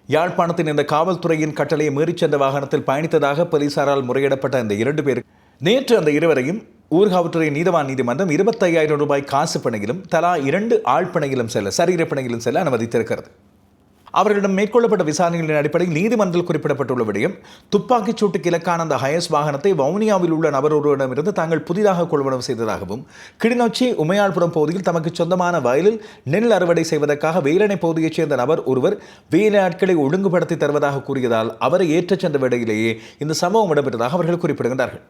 யாழ்ப்பாணத்தின் இந்த காவல்துறையின் கட்டளையை மீறிச் சென்ற வாகனத்தில் பயணித்ததாக போலீசாரால் முறையிடப்பட்ட இந்த இரண்டு பேர். நேற்று அந்த இருவரையும் ஊர்காவல்துறை நீதவான் நீதிமன்றம் இருபத்தையாயிரம் ரூபாய் காசு பிணையிலும் தலா இரண்டு ஆழ்பிணையிலும் செல்ல சரீர பிணையிலும் செல்ல அனுமதித்திருக்கிறது. அவர்களிடம் மேற்கொள்ளப்பட்ட விசாரணைகளின் அடிப்படையில் நீதிமன்றத்தில் குறிப்பிடப்பட்டுள்ள விடயம் துப்பாக்கிச் சூட்டுக்கு இலக்கான அந்த ஹயஸ் வாகனத்தை வவுனியாவில் உள்ள நபர் ஒருவரிடமிருந்து தாங்கள் புதிதாக கொள்வனவு செய்ததாகவும் கிளிநொச்சி உமையாள்புரம் பகுதியில் தமக்கு சொந்தமான வயலில் நெல் அறுவடை செய்வதற்காக வேலனை பகுதியைச் சேர்ந்த நபர் ஒருவர் வேலையாட்களை ஒழுங்குபடுத்தி தருவதாக கூறியதால் அவரை ஏற்றச் சென்ற வேளையிலேயே இந்த சம்பவம் இடம்பெற்றதாக அவர்கள் குறிப்பிடுகின்றார்கள்.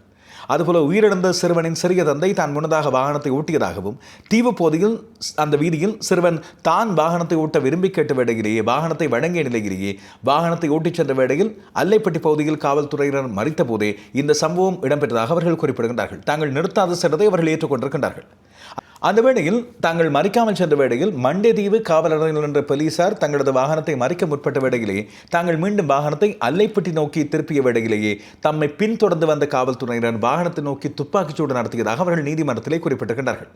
அதுபோல உயிரிழந்த சிறுவனின் சிறிய தந்தை தான் முன்னதாக வாகனத்தை ஓட்டியதாகவும் தீவு போதையில் அந்த வீதியில் சிறுவன் தான் வாகனத்தை ஓட்ட விரும்பி கேட்ட வேடையிலேயே வாகனத்தை வழங்கிய நிலையிலேயே வாகனத்தை ஓட்டிச் சென்ற வேடையில் அல்லைப்பட்டி பகுதியில் காவல்துறையினர் மறித்த போதே இந்த சம்பவம் இடம்பெற்றதாக அவர்கள் குறிப்பிடுகின்றார்கள். தாங்கள் நிறுத்தாத சென்றதை அவர்கள் ஏற்றுக்கொண்டிருக்கின்றார்கள். அந்த வேளையில் தாங்கள் மறிக்காமல் சென்ற வேளையில் மண்டேதீவு காவலர்கள் என்ற போலீசார் தங்களது வாகனத்தை மறிக்க முற்பட்ட வேளையிலே தாங்கள் மீண்டும் வாகனத்தை அல்லைப்பட்டி நோக்கி திருப்பிய வேளையிலேயே தம்மை பின்தொடர்ந்து வந்த காவல்துறையினர் வாகனத்தை நோக்கி துப்பாக்கிச்சூடு நடத்தியதாக அவர்கள் நீதிமன்றத்திலே குறிப்பிட்டிருக்கின்றார்கள்.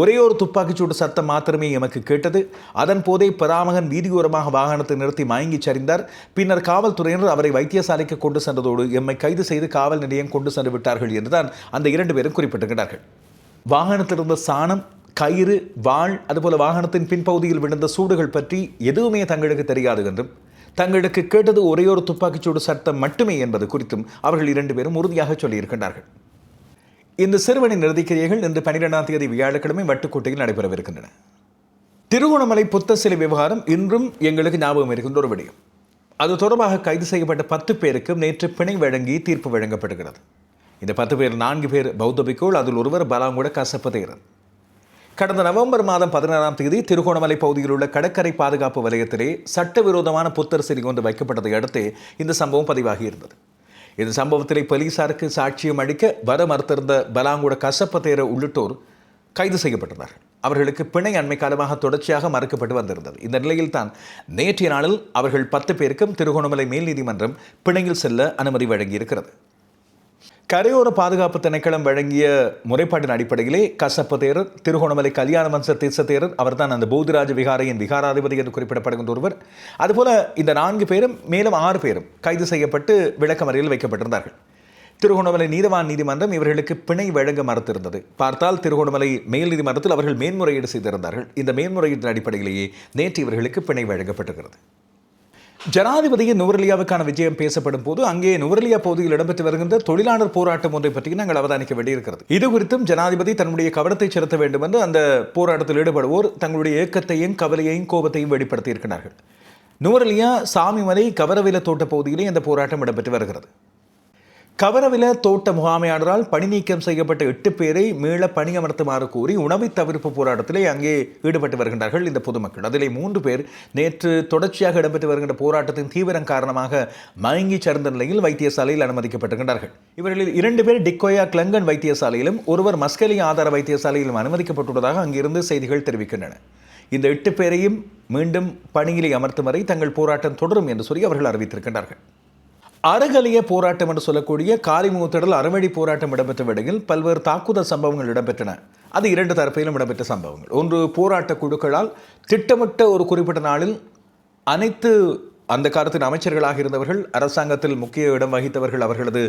ஒரே ஒரு துப்பாக்கிச்சூடு சத்தம் மாத்திரமே எமக்கு கேட்டது. அதன் போதே பராமகன் வீதியோரமாக வாகனத்தை நிறுத்தி மயங்கிச் சரிந்தார். பின்னர் காவல்துறையினர் அவரை வைத்தியசாலைக்கு கொண்டு சென்றதோடு எம்மை கைது செய்து காவல் நிலையம் கொண்டு சென்று விட்டார்கள் என்றுதான் அந்த இரண்டு பேரும் குறிப்பிட்டிருக்கிறார்கள் வாகனத்தில் இருந்த சாணம் கயிறு வாள் அதுபோல வாகனத்தின் பின்பகுதியில் விழுந்த சூடுகள் பற்றி எதுவுமே தங்களுக்கு தெரியாது என்றும் தங்களுக்கு கேட்டது ஒரே ஒரு துப்பாக்கிச்சூடு சட்டம் மட்டுமே என்பது குறித்தும் அவர்கள் இரண்டு பேரும் உறுதியாக சொல்லியிருக்கின்றார்கள். இந்த சிறுவனின் இறுதிக்கிரியைகள் இன்று பனிரெண்டாம் தேதி வியாழக்கிழமை வட்டுக்கோட்டையில் நடைபெறவிருக்கின்றன. திருகோணமலை புத்த சிலை விவகாரம் இன்றும் எங்களுக்கு ஞாபகம் இருக்கின்ற ஒரு விடயம். அது தொடர்பாக கைது செய்யப்பட்ட பத்து பேருக்கு நேற்று பிணை வழங்கி தீர்ப்பு வழங்கப்படுகிறது. இந்த பத்து பேர் நான்கு பேர் பௌத்த பிக்குள் அதில் ஒருவர் பலாங்குட கசப்பதேரன். கடந்த நவம்பர் மாதம் பதினாறாம் தேதி திருகோணமலை பகுதியில் உள்ள கடற்கரை பாதுகாப்பு வலயத்திலே சட்டவிரோதமான புத்தர் சிலை ஒன்று வைக்கப்பட்டதை அடுத்து இந்த சம்பவம் பதிவாகியிருந்தது. இந்த சம்பவத்திலே போலீசாருக்கு சாட்சியம் அளிக்க வர மறுத்திருந்த பலாங்குட கசப்பதேர உள்ளிட்டோர் கைது செய்யப்பட்டனர். அவர்களுக்கு பிணை அண்மை காலமாக தொடர்ச்சியாக மறுக்கப்பட்டு வந்திருந்தது. இந்த நிலையில் தான் நேற்றைய நாளில் அவர்கள் பத்து பேருக்கும் திருகோணமலை மேல் நீதிமன்றம் பிணையில் செல்ல அனுமதி வழங்கியிருக்கிறது. கரையோர பாதுகாப்பு திணைக்களம் வழங்கிய முறைப்பாட்டின் அடிப்படையிலே கசப்ப தேரர் திருகோணமலை கல்யாண மன்ச தீர்த்த தேரர் அவர்தான் அந்த போதிராஜ விகாரையின் விகாராதிபதி என்று குறிப்பிடப்படுகின்ற ஒருவர். அதுபோல இந்த நான்கு பேரும் மேலும் ஆறு பேரும் கைது செய்யப்பட்டு விளக்கமறையில் வைக்கப்பட்டிருந்தார்கள். திருகோணமலை நீதவான் நீதிமன்றம் இவர்களுக்கு பிணை வழங்க மறுத்திருந்தது. பார்த்தால் திருகோணமலை மேல் நீதிமன்றத்தில் அவர்கள் மேன்முறையீடு செய்திருந்தார்கள். இந்த மேன்முறையீட்டின் அடிப்படையிலேயே நேற்று இவர்களுக்கு பிணை வழங்கப்பட்டிருக்கிறது. ஜனாதிபதியின் நுவரலியாவுக்கான விஜயம் பேசப்படும் போது அங்கே நுவரலியா பகுதியில் இடம்பெற்று வருகின்ற தொழிலாளர் போராட்டம் ஒன்றை பற்றி நாங்கள் அவதானிக்க வேண்டியிருக்கிறது. இது குறித்தும் ஜனாதிபதி தன்னுடைய கவனத்தை செலுத்த வேண்டும் என்று அந்த போராட்டத்தில் ஈடுபடுவோர் தங்களுடைய ஏக்கத்தையும் கவலையையும் கோபத்தையும் வெளிப்படுத்தியிருக்கிறார்கள். நுவரலியா சாமிமலை கவரவில தோட்ட பகுதியிலே இந்த போராட்டம் இடம்பெற்று வருகிறது. கவரவில தோட்ட முகாமையாளரால் பணி நீக்கம் செய்யப்பட்ட எட்டு பேரை மீள பணியமர்த்துமாறு கூறி உணவை தவிர்ப்பு போராட்டத்திலே அங்கே ஈடுபட்டு வருகின்றார்கள் இந்த பொதுமக்கள். அதிலே மூன்று பேர் நேற்று தொடர்ச்சியாக இடம்பெற்று வருகின்ற போராட்டத்தின் தீவிரம் காரணமாக மயங்கி சரிந்த நிலையில் வைத்தியசாலையில் அனுமதிக்கப்பட்டிருக்கின்றார்கள். இவர்களில் இரண்டு பேர் டிக்கோயா கிளங்கன் வைத்தியசாலையிலும் ஒருவர் மஸ்கலி ஆதார வைத்தியசாலையிலும் அனுமதிக்கப்பட்டுள்ளதாக அங்கிருந்து செய்திகள் தெரிவிக்கின்றன. இந்த எட்டு பேரையும் மீண்டும் பணியிலே அமர்த்தும் வரை தங்கள் போராட்டம் தொடரும் என்று சொல்லி அவர்கள் அறிவித்திருக்கின்றார்கள். அறகலிய போராட்டம் என்று சொல்லக்கூடிய காரிமுகத்திடல் அறவழி போராட்டம் இடம்பெற்ற இடையில் பல்வேறு தாக்குதல் சம்பவங்கள் இடம்பெற்றன. அது இரண்டு தரப்பிலும் இடம்பெற்ற சம்பவங்கள். ஒன்று போராட்ட குழுக்களால் திட்டமிட்ட ஒரு குறிப்பிட்ட நாளில் அனைத்து அந்த காலத்தின் அமைச்சர்களாக இருந்தவர்கள் அரசாங்கத்தில் முக்கிய இடம் வகித்தவர்கள் அவர்களது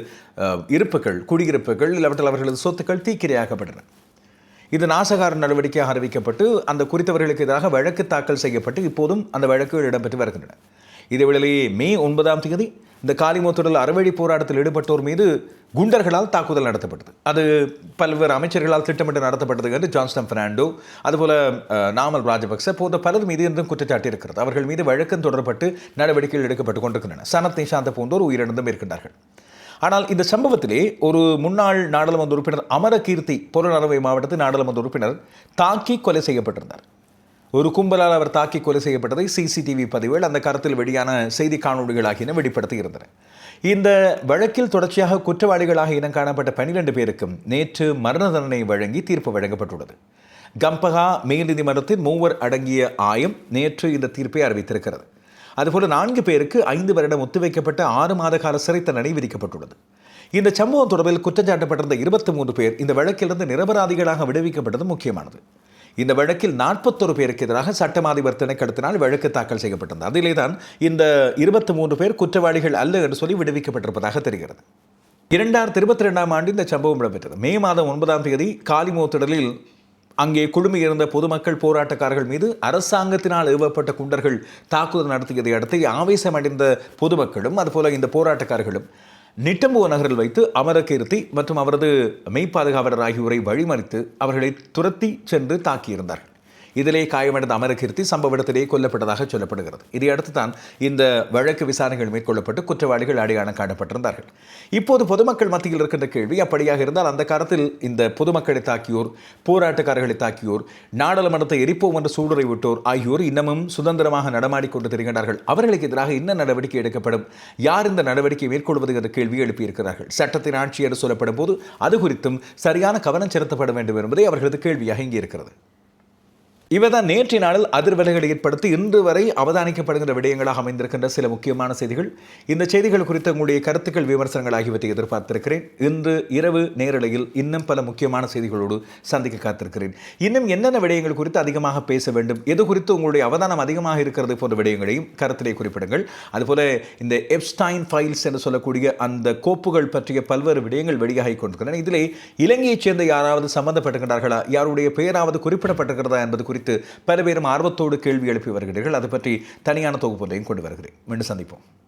இருப்புகள் குடியிருப்புகள் இல்லாவற்றில் அவர்களது சொத்துக்கள் தீக்கிரையாக்கப்பட்டன இது நாசகார நடவடிக்கையாக அறிவிக்கப்பட்டு அந்த குறித்தவர்களுக்கு எதிராக வழக்கு தாக்கல் செய்யப்பட்டு இப்போதும் அந்த வழக்குகள் இடம்பெற்று வருகின்றன. இதேவேளையே மே ஒன்பதாம் தேதி இந்த காலிமுத்தூரில் அறவழி போராட்டத்தில் ஈடுபட்டோர் மீது குண்டர்களால் தாக்குதல் நடத்தப்பட்டது. அது பல்வேறு அமைச்சர்களால் திட்டமிட்டு நடத்தப்பட்டது என்று ஜான்ஸ்டன் பெர்னாண்டோ அதுபோல நாமல் ராஜபக்ச போன்ற பலர் மீது இருந்தும் குற்றச்சாட்டு இருக்கிறது அவர்கள் மீது வழக்கம் தொடரப்பட்டு நடவடிக்கைகள் எடுக்கப்பட்டு கொண்டிருக்கின்றன. சனத் நிஷாந்த போன்றோர் உயிரிழந்தும் இருக்கின்றார்கள். ஆனால் இந்த சம்பவத்திலே ஒரு முன்னாள் நாடாளுமன்ற உறுப்பினர் அமரகீர்த்தி புறநரவை மாவட்டத்தில் நாடாளுமன்ற உறுப்பினர் தாக்கி கொலை செய்யப்பட்டிருந்தார். ஒரு கும்பலால் அவர் தாக்கி கொலை செய்யப்பட்டதை சிசிடிவி பதிவுகள் அந்த கருத்தில் வெளியான செய்தி காணொலிகள் ஆகியன வெளிப்படுத்தி இருந்தன. இந்த வழக்கில் தொடர்ச்சியாக குற்றவாளிகளாக இனம் காணப்பட்ட பனிரெண்டு பேருக்கும் நேற்று மரண தண்டனை வழங்கி தீர்ப்பு வழங்கப்பட்டுள்ளது. கம்பகா மேல் நீதிமன்றத்தில் மூவர் அடங்கிய ஆயம் நேற்று இந்த தீர்ப்பை அறிவித்திருக்கிறது. அதுபோல நான்கு பேருக்கு ஐந்து வருடம் ஒத்திவைக்கப்பட்ட ஆறு மாத கால சிறை தண்டனை விதிக்கப்பட்டுள்ளது. இந்த சம்பவம் தொடர்பில் குற்றச்சாட்டப்பட்டிருந்த இருபத்தி மூன்று பேர் இந்த வழக்கிலிருந்து நிரபராதிகளாக விடுவிக்கப்பட்டது முக்கியமானது. இந்த வழக்கில் நாற்பத்தொரு பேருக்கு எதிராக சட்டமாதிபர் திணைக்களத்தினால் வழக்கு தாக்கல் செய்யப்பட்டது அதிலே தான் இந்த இருபத்தி மூன்று பேர் குற்றவாளிகள் அல்ல என்று சொல்லி விடுவிக்கப்பட்டிருப்பதாக தெரிகிறது. இரண்டாயிரத்தி இருபத்தி ரெண்டாம் ஆண்டு இந்த சம்பவம் இடம்பெற்றது. மே மாதம் ஒன்பதாம் தேதி காலிமூத்திடலில் அங்கே குழுமியிருந்த பொதுமக்கள் போராட்டக்காரர்கள் மீது அரசாங்கத்தினால் ஏவப்பட்ட குண்டர்கள் தாக்குதல் நடத்தியதை அடுத்து ஆவேசமடைந்த பொதுமக்களும் அதுபோல இந்த போராட்டக்காரர்களும் நிட்டம்புவ நகரில் வைத்து அமரகீர்த்தி மற்றும் அவரது மெய்ப்பாதுகாவலர் ஆகியோரை வழிமறித்து அவர்களை துரத்தி சென்று தாக்கியிருந்தார்கள். இதிலே காயமடைந்த அமரகீர்த்தி சம்பவ இடத்திலே கொல்லப்பட்டதாக சொல்லப்படுகிறது. இதையடுத்து தான் இந்த வழக்கு விசாரணைகள் மேற்கொள்ளப்பட்டு குற்றவாளிகள் அடையாளம் காணப்பட்டிருந்தார்கள். இப்போது பொதுமக்கள் மத்தியில் இருக்கின்ற கேள்வி அப்படியாக இருந்தால் அந்த காலத்தில் இந்த பொதுமக்களை தாக்கியோர் போராட்டக்காரர்களை தாக்கியோர் நாடாளுமன்றத்தை எரிப்போம் என்று சூடுரை விட்டோர் ஆகியோர் இன்னமும் சுதந்திரமாக நடமாடிக்கொண்டு திரிகின்றார்கள். அவர்களுக்கு எதிராக என்ன நடவடிக்கை எடுக்கப்படும்? யார் இந்த நடவடிக்கை மேற்கொள்வது என்ற கேள்வி எழுப்பியிருக்கிறார்கள். சட்டத்தின் ஆட்சி என்று சொல்லப்படும் போது அது குறித்தும் சரியான கவனம் செலுத்தப்பட வேண்டும் என்பதே அவர்களது கேள்வியாக இங்கே இருக்கிறது. இவைதான் நேற்றைய நாளில் அதிர்வலைகளை ஏற்படுத்தி இன்று வரை அவதானிக்கப்படுகின்ற விடயங்களாக அமைந்திருக்கின்ற சில முக்கியமான செய்திகள். இந்த செய்திகள் குறித்த உங்களுடைய கருத்துக்கள் விமர்சனங்கள் ஆகியவற்றை எதிர்பார்த்திருக்கிறேன். இன்று இரவு நேரலையில் இன்னும் பல முக்கியமான செய்திகளோடு சந்திக்க காத்திருக்கிறேன். இன்னும் என்னென்ன விடயங்கள் குறித்து அதிகமாக பேச வேண்டும் எது குறித்து உங்களுடைய அவதானம் அதிகமாக இருக்கிறது போன்ற விடயங்களையும் கருத்திலே குறிப்பிடுங்கள். அதுபோல இந்த எப்ஸ்டைன் ஃபைல்ஸ் என்று சொல்லக்கூடிய அந்த கோப்புகள் பற்றிய பல்வேறு விடயங்கள் வெளியாகி கொண்டிருக்கின்றன. இதிலே இலங்கையைச் சேர்ந்த யாராவது சம்பந்தப்பட்டிருக்கிறார்களா யாருடைய பெயராவது குறிப்பிடப்பட்டிருக்கிறதா என்பது குறித்து பல பேரும் ஆர்வத்தோடு கேள்வி எழுப்பி வருகிறீர்கள். அது பற்றி தனியான தொகுப்புகளையும் கொண்டு வருகிறேன். மீண்டும் சந்திப்போம்.